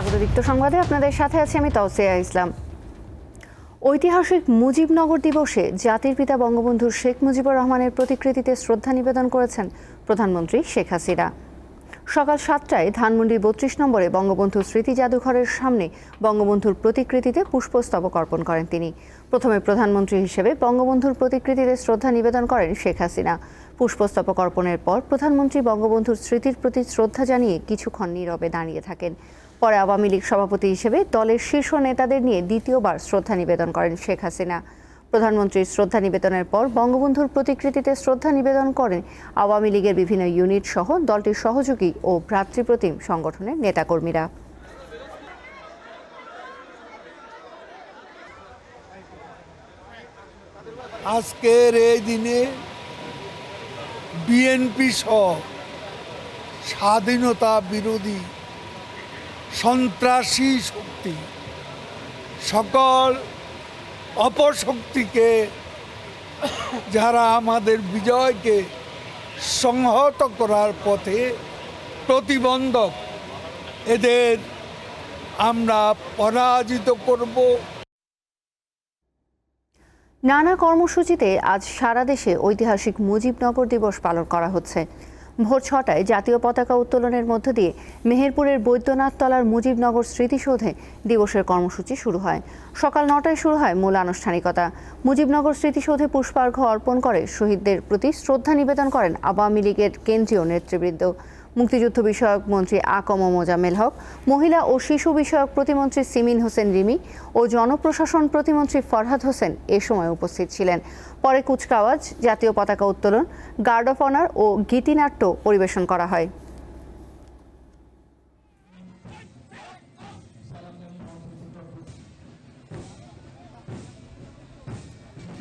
স্বাগত দীপ্ত সংবাদে। আপনাদের সাথে আছি আমি তৌসিয়া ইসলাম। ঐতিহাসিক মুজিবনগর দিবসে জাতির পিতা বঙ্গবন্ধু শেখ মুজিবুর রহমানের প্রতিকৃতিতে শ্রদ্ধা নিবেদন করেছেন প্রধানমন্ত্রী শেখ হাসিনা। সকাল সাতটায় ধানমন্ডি বত্রিশ নম্বরে বঙ্গবন্ধু স্মৃতি জাদুঘরের সামনে বঙ্গবন্ধুর প্রতিকৃতিতে পুষ্পস্তবক অর্পণ করেন তিনি। প্রথমে প্রধানমন্ত্রী হিসেবে বঙ্গবন্ধুর প্রতিকৃতিতে শ্রদ্ধা নিবেদন করেন শেখ হাসিনা। পুষ্পস্তবক অর্পণের পর প্রধানমন্ত্রী বঙ্গবন্ধুর স্মৃতির প্রতি শ্রদ্ধা জানিয়ে কিছুক্ষণ নীরবে দাঁড়িয়ে থাকেন। পরে আওয়ামী লীগ সভাপতি হিসেবে দলের শীর্ষ নেতাদের নিয়ে দ্বিতীয়বার শ্রদ্ধা নিবেদন করেন শেখ হাসিনা। প্রধানমন্ত্রীর শ্রদ্ধা নিবেদনের পর বঙ্গবন্ধুর প্রতিকৃতিতে শ্রদ্ধা নিবেদন করেন আওয়ামী লীগের বিভিন্ন ইউনিট সহ দলটির সহযোগী ও ভ্রাতৃপ্রতিম সংগঠনের নেতাকর্মীরা। আজকের এই দিনে বিএনপি সহ স্বাধীনতা বিরোধী সন্ত্রাসী শক্তি। সকল অপশক্তিকে যারা আমাদের বিজয়কে সংহত করার পথে প্রতিবন্ধক, এদের আমরা পরাজিত করব। নানা কর্মসূচিতে আজ সারা দেশে ঐতিহাসিক মুজিবনগর দিবস পালন করা হচ্ছে। ভোর ছটায় জাতীয় পতাকা উত্তোলনের মধ্য দিয়ে মেহেরপুরের বৈদ্যনাথ তলার মুজিবনগর স্মৃতিসৌধে দিবসের কর্মসূচি শুরু হয়। সকাল নটায় শুরু হয় মূল আনুষ্ঠানিকতা। মুজিবনগর স্মৃতিসৌধে পুষ্পার্ঘ অর্পণ করে শহীদদের প্রতি শ্রদ্ধা নিবেদন করেন আওয়ামী লীগের কেন্দ্রীয় নেতৃবৃন্দ। মুক্তিযুদ্ধ বিষয়ক মন্ত্রী আকম মোজামেল হক, মহিলা ও শিশু বিষয়ক প্রতিমন্ত্রী সিমিন হোসেন রিমি ও জনপ্রশাসন প্রতিমন্ত্রী ফরহাদ হোসেন এ সময় উপস্থিত ছিলেন। পরে কুচকাওয়াজ, জাতীয় পতাকা উত্তোলন, গার্ড অফ অনার ও গীতিনাট্য পরিবেশন করা হয়।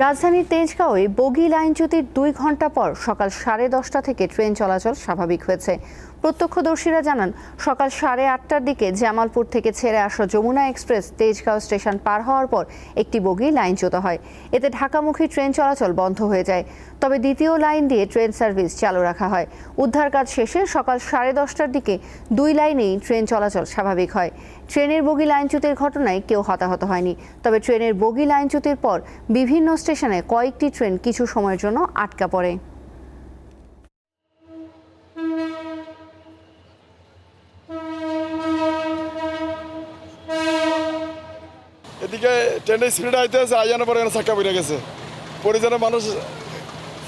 রাজধানীর তেজগাঁওয়ে বগি লাইনচ্যুতির দুই ঘণ্টা পর সকাল সাড়ে দশটা থেকে ট্রেন চলাচল স্বাভাবিক হয়েছে। প্রত্যক্ষদর্শীরা জানান, সকাল সাড়ে আটটার দিকে জামালপুর থেকে ছেড়ে আসা যমুনা এক্সপ্রেস তেজগাঁও স্টেশন পার হওয়ার পর একটি বগি লাইনচ্যুত হয়। এতে ঢাকামুখী ট্রেন চলাচল বন্ধ হয়ে যায়। তবে দ্বিতীয় লাইন দিয়ে ট্রেন সার্ভিস চালু রাখা হয়। উদ্ধার কাজ শেষে সকাল সাড়ে দশটার দিকে দুই লাইনেই ট্রেন চলাচল স্বাভাবিক হয়। ট্রেনের বগি লাইনচ্যুতির ঘটনায় কেউ হতাহত হয়নি। তবে ট্রেনের বগি লাইনচ্যুতির পর বিভিন্ন স্টেশনে কয়েকটি ট্রেন কিছু সময়ের জন্য আটকা পড়ে। এদিকে ট্রেনের স্পিড আইতে আছে আইয়ানো পরে চাক্কা পড়ে গেছে। পরিজনের মানুষ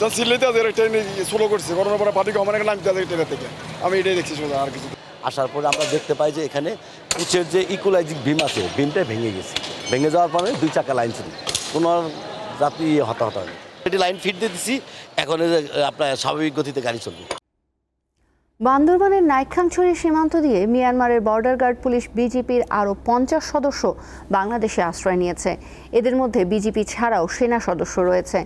যখন সিল্লিতে আছে ট্রেন স্লো করছে। করোনার পরে পার্টি আমার এখানে নামতে আছে ট্রেনের থেকে। আমি এটাই দেখছি সোজা আর কিছু। আসার পরে আমরা দেখতে পাই যে এখানে উচের যে ইকুলাইজিং বিম আছে বিমটা ভেঙে গেছে। ভেঙে যাওয়ার পরে দুই চাকা লাইন ছিল কোনো যাত্রী হতাহত হয়নি এটি লাইন ফিট দিয়ে দিচ্ছি এখন আপনার স্বাভাবিক গতিতে গাড়ি চলবে। বান্দরবানের নাইখাংছড়ি সীমান্ত দিয়ে মিয়ানমারের বর্ডার গার্ড পুলিশ বিজিপির আরও পঞ্চাশ সদস্য বাংলাদেশে আশ্রয় নিয়েছে। এদের মধ্যে বিজিপি ছাড়াও সেনা সদস্য রয়েছে।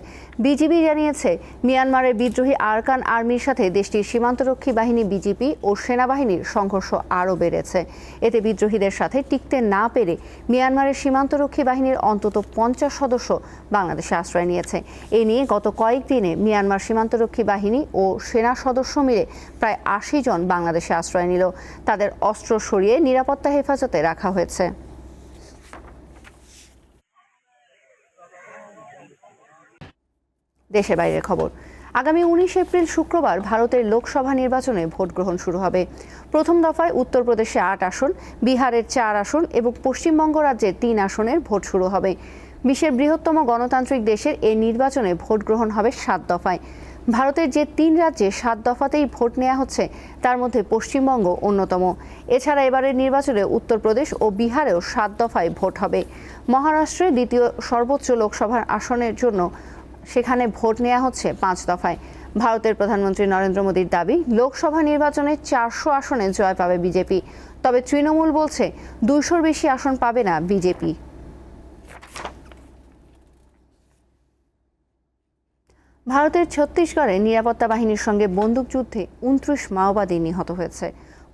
বিজিবি জানিয়েছে, মিয়ানমারের বিদ্রোহী আরকান আর্মির সাথে দেশটির সীমান্তরক্ষী বাহিনী বিজিপি ও সেনাবাহিনীর সংঘর্ষ আরও বেড়েছে। এতে বিদ্রোহীদের সাথে টিকতে না পেরে মিয়ানমারের সীমান্তরক্ষী বাহিনীর অন্তত পঞ্চাশ সদস্য বাংলাদেশে আশ্রয় নিয়েছে। এ নিয়ে গত কয়েকদিনে মিয়ানমার সীমান্তরক্ষী বাহিনী ও সেনা সদস্য মিলে প্রায় আশি জন বাংলাদেশে আশ্রয় নিল। তাদের অস্ত্র সরিয়ে নিরাপত্তা হেফাজতে রাখা হয়েছে। দেশের বাইরের খবর। আগামী উনিশ এপ্রিল শুক্রবার ভারতের লোকসভা নির্বাচনে ভোট গ্রহণ শুরু হবে। প্রথম দফায় উত্তরপ্রদেশে আট আসন, বিহারের চার আসন এবং পশ্চিমবঙ্গ রাজ্যে তিন আসনের ভোট শুরু হবে। বিশ্বের বৃহত্তম গণতান্ত্রিক দেশের এই নির্বাচনে ভোট গ্রহণ হবে সাত দফায়। ভারতের যে তিন রাজ্যে সাত দফাতেই ভোট নেওয়া হচ্ছে, তার মধ্যে পশ্চিমবঙ্গ অন্যতম। এছাড়া এবারের নির্বাচনে উত্তরপ্রদেশ ও বিহারেও সাত দফায় ভোট হবে। মহারাষ্ট্রে দ্বিতীয় সর্বোচ্চ লোকসভার আসনের জন্য সেখানে ভোট নেওয়া হচ্ছে পাঁচ দফায়। ভারতের প্রধানমন্ত্রী নরেন্দ্র মোদীর দাবি, লোকসভা নির্বাচনে চারশো আসনে জয় পাবে বিজেপি। তবে তৃণমূল বলছে, দুইশোর বেশি আসন পাবে না বিজেপি। ভারতের ছত্তিশগড়ে নিরাপত্তা বাহিনীর সঙ্গে বন্দুকযুদ্ধে উনত্রিশ মাওবাদী নিহত হয়েছে।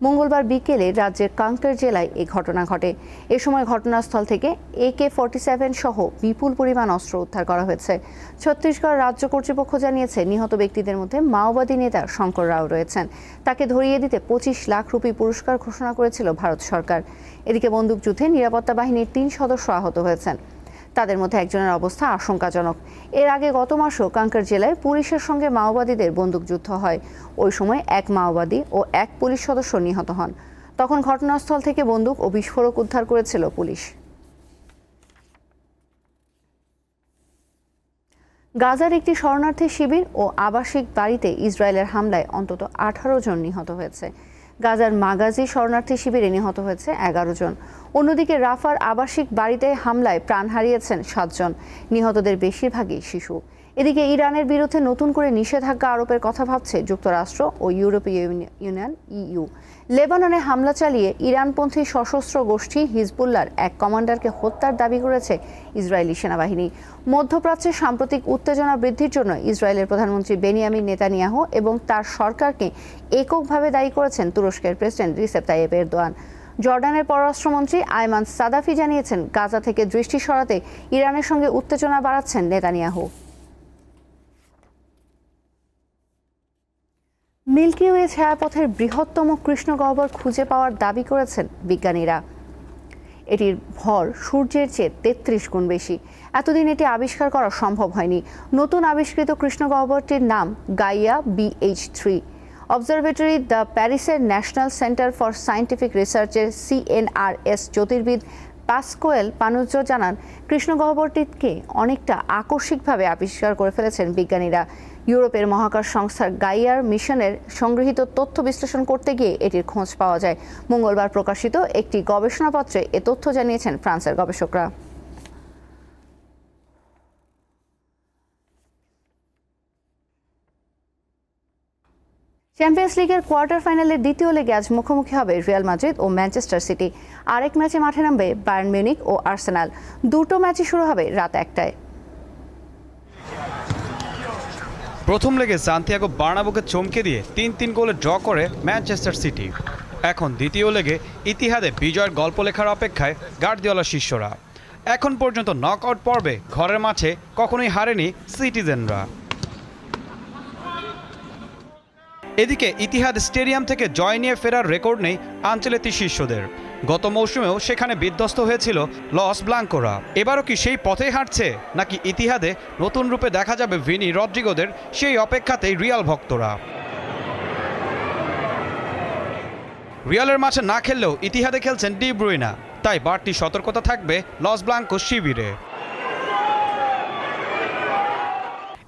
মঙ্গলবার বিকেলে রাজ্যের কাঙ্কের জেলায় এই ঘটনা ঘটে। এ সময় ঘটনাস্থল থেকে একে ফর্টি সেভেন সহ বিপুল পরিমাণ অস্ত্র উদ্ধার করা হয়েছে। ছত্তিশগড় রাজ্য কর্তৃপক্ষ জানিয়েছে, নিহত ব্যক্তিদের মধ্যে মাওবাদী নেতা শঙ্কর রাও রয়েছেন। তাকে ধরিয়ে দিতে পঁচিশ লাখ রুপি পুরস্কার ঘোষণা করেছিল ভারত সরকার। এদিকে বন্দুকযুদ্ধে নিরাপত্তা বাহিনীর তিন সদস্য আহত হয়েছেন। তাদের মধ্যে একজনের অবস্থা আশঙ্কাজনক। এর আগে গত মাসেও কাঙ্কার জেলায় পুলিশের সঙ্গে মাওবাদীদের বন্দুকযুদ্ধ হয়। ওই সময় এক মাওবাদী ও এক পুলিশ সদস্য নিহত হন। তখন ঘটনাস্থল থেকে বন্দুক ও বিস্ফোরক উদ্ধার করেছিল পুলিশ। গাজার একটি শরণার্থী শিবির ও আবাসিক বাড়িতে ইসরায়েলের হামলায় অন্তত আঠারো জন নিহত হয়েছে। গাজার মাগাজি শরণার্থী শিবিরে নিহত হয়েছে এগারো জন। অন্যদিকে রাফার আবাসিক বাড়িতে হামলায় প্রাণ হারিয়েছেন সাতজন। নিহতদের বেশিরভাগই শিশু। এদিকে ইরানের বিরুদ্ধে নতুন করে নিষেধাজ্ঞা আরোপের কথা ভাবছে যুক্তরাষ্ট্র ও ইউরোপীয় ইউনিয়ন ইইউ। লেবাননে হামলা চালিয়ে ইরানপন্থী সশস্ত্র গোষ্ঠী হিজবুল্লার এক কমান্ডারকে হত্যার দাবি করেছে ইসরায়েলি সেনাবাহিনী। মধ্যপ্রাচ্যে সাম্প্রতিক উত্তেজনা বৃদ্ধির জন্য ইসরায়েলের প্রধানমন্ত্রী বেনিয়ামিন নেতানিয়াহু এবং তার সরকারকে এককভাবে দায়ী করেছেন তুরস্কের প্রেসিডেন্ট রিসেপ তাইয়েব এরদোয়ান। জর্ডানের পররাষ্ট্রমন্ত্রী আয়মান সাদাফি জানিয়েছেন, গাজা থেকে দৃষ্টি সরাতে ইরানের সঙ্গে উত্তেজনা বাড়াচ্ছেন নেতানিয়াহু। মিল্কি ওয়ে ছায়াপথের বৃহত্তম কৃষ্ণগহ্বর খুঁজে পাওয়ার দাবি করেছেন বিজ্ঞানীরা। এটির ভর সূর্যের চেয়ে তেত্রিশ গুণ বেশি। এতদিন এটি আবিষ্কার করা সম্ভব হয়নি। নতুন আবিষ্কৃত কৃষ্ণগহ্বরটির নাম Gaia BH three observatory the প্যারিসের ন্যাশনাল সেন্টার ফর সায়েন্টিফিক রিসার্চের সিএনআরএস জ্যোতির্বিদ পাসকোয়েল পানুজ্য জানান কৃষ্ণগহ্বরটিকে অনেকটা আকস্মিকভাবে আবিষ্কার করে ফেলেছেন বিজ্ঞানীরা। ইউরোপের মহাকাশ সংস্থার গাইয়ার মিশনের সংগৃহীত তথ্য বিশ্লেষণ করতে গিয়ে এটির খোঁজ পাওয়া যায়। মঙ্গলবার প্রকাশিত একটি গবেষণাপত্রে এ তথ্য জানিয়েছেন ফ্রান্সের গবেষকরা। চ্যাম্পিয়ন্স লিগের কোয়ার্টার ফাইনালের দ্বিতীয় লেগে আজ মুখোমুখি হবে রিয়াল মাদ্রিদ ও ম্যানচেস্টার সিটি। আরেক ম্যাচে মাঠে নামবে বায়ার্ন মিউনিক ও আর্সেনাল। দুটো ম্যাচই শুরু হবে রাত একটায়। প্রথম লেগে সান্তিয়াগো বার্নাবোকে চমকে দিয়ে তিন তিন গোলে ড্র করে ম্যানচেস্টার সিটি। এখন দ্বিতীয় লেগে ইতিহাদে বিজয়ের গল্প লেখার অপেক্ষায় গার্দিওলা শিষ্যরা। এখন পর্যন্ত নকআউট পর্বে ঘরের মাঠে কখনোই হারেনি সিটিজেনরা। এদিকে ইতিহাদ স্টেডিয়াম থেকে জয় নিয়ে ফেরার রেকর্ড নেই আঞ্চলেতি শিষ্যদের। গত মৌসুমেও সেখানে বিধ্বস্ত হয়েছিল লস ব্লাঙ্কোরা। এবারও কি সেই পথে হাঁটছে, নাকি ইতিহাদে নতুন রূপে দেখা যাবে ভিনি রদ্রিগোদের সেই অপেক্ষাতেই রিয়াল ভক্তরা? রিয়ালের মাঠে না খেললেও ইতিহাদে খেলছেন ডি ব্রুইনা, তাই বাড়তি সতর্কতা থাকবে লস ব্লাঙ্কো শিবিরে।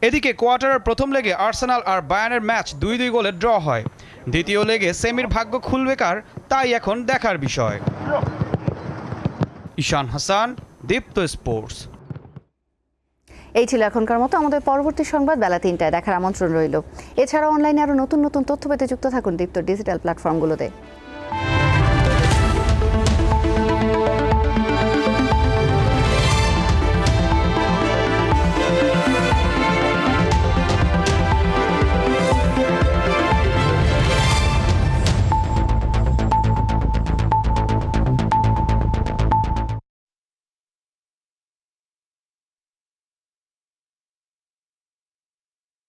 এদিকে কোয়ার্টারের প্রথম লেগে আর্সেনাল আর বায়ানের ম্যাচ দুই দুই গোলে ড্র হয়। দ্বিতীয় লেগে সেমির ভাগ্য খুলবে কার? তাই এখন দেখার বিষয়। ঈশান হাসান, দীপ্ত স্পোর্টস। এই ছিল এখনকার মতো আমাদের পরবর্তী সংবাদ। বেলা তিনটায় দেখার আমন্ত্রণ রইল। এছাড়া অনলাইনে আরও নতুন নতুন তথ্য পেতে যুক্ত থাকুন দীপ্ত ডিজিটাল প্ল্যাটফর্মগুলোতে।